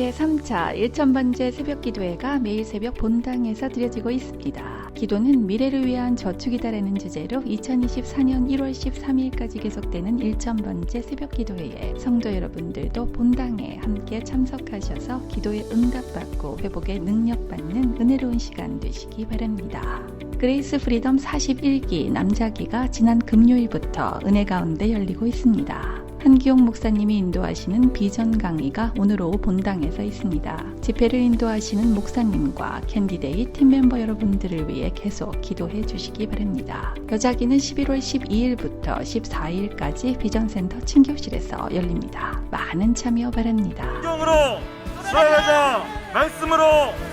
제3차 1천번째 새벽 기도회가 매일 새벽 본당에서 드려지고 있습니다. 기도는 미래를 위한 저축이다라는 주제로 2024년 1월 13일까지 계속되는 1천번째 새벽 기도회에 성도 여러분들도 본당에 함께 참석하셔서 기도에 응답받고 회복의 능력받는 은혜로운 시간 되시기 바랍니다. 그레이스 프리덤 41기 남자기가 지난 금요일부터 은혜 가운데 열리고 있습니다. 한기용 목사님이 인도하시는 비전 강의가 오늘 오후 본당에서 있습니다. 집회를 인도하시는 목사님과 캔디데이 팀멤버 여러분들을 위해 계속 기도해 주시기 바랍니다. 여자기는 11월 12일부터 14일까지 비전센터 친교실에서 열립니다. 많은 참여 바랍니다. 성경으로 살아가자 말씀으로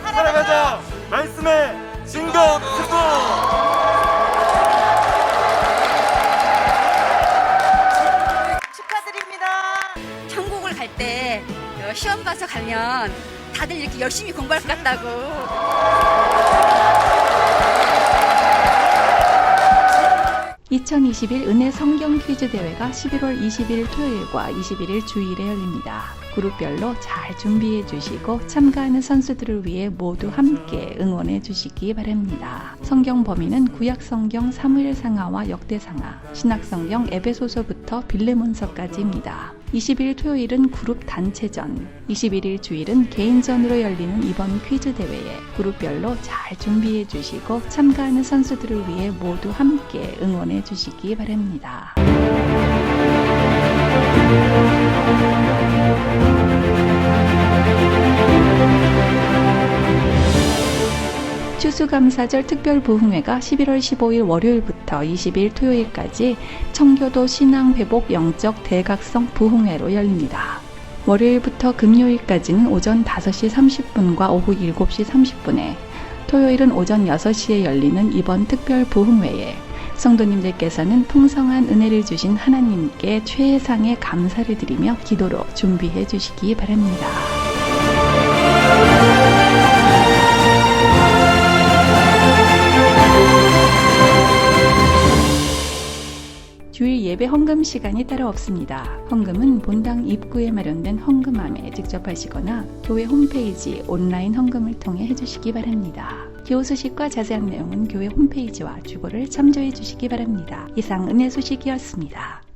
살아가자 말씀의 진검 시험 봐서 가면 다들 이렇게 열심히 공부할 것 같다고 2021 은혜 성경 퀴즈 대회가 11월 20일 토요일과 21일 주일에 열립니다. 그룹별로 잘 준비해 주시고 참가하는 선수들을 위해 모두 함께 응원해 주시기 바랍니다. 성경 범위는 구약 성경 사무엘 상하와 역대 상하, 신약 성경 에베소서부터 빌레몬서까지입니다. 20일 토요일은 그룹 단체전, 21일 주일은 개인전으로 열리는 이번 퀴즈 대회에 그룹별로 잘 준비해 주시고 참가하는 선수들을 위해 모두 함께 응원해 주시기 바랍니다. 추수감사절 특별부흥회가 11월 15일 월요일부터 20일 토요일까지 청교도 신앙회복 영적 대각성 부흥회로 열립니다. 월요일부터 금요일까지는 오전 5시 30분과 오후 7시 30분에 토요일은 오전 6시에 열리는 이번 특별 부흥회에 성도님들께서는 풍성한 은혜를 주신 하나님께 최상의 감사를 드리며 기도로 준비해 주시기 바랍니다. 예배 헌금 시간이 따로 없습니다. 헌금은 본당 입구에 마련된 헌금함에 직접 하시거나 교회 홈페이지 온라인 헌금을 통해 해주시기 바랍니다. 기호 소식과 자세한 내용은 교회 홈페이지와 주보를 참조해 주시기 바랍니다. 이상 은혜 소식이었습니다.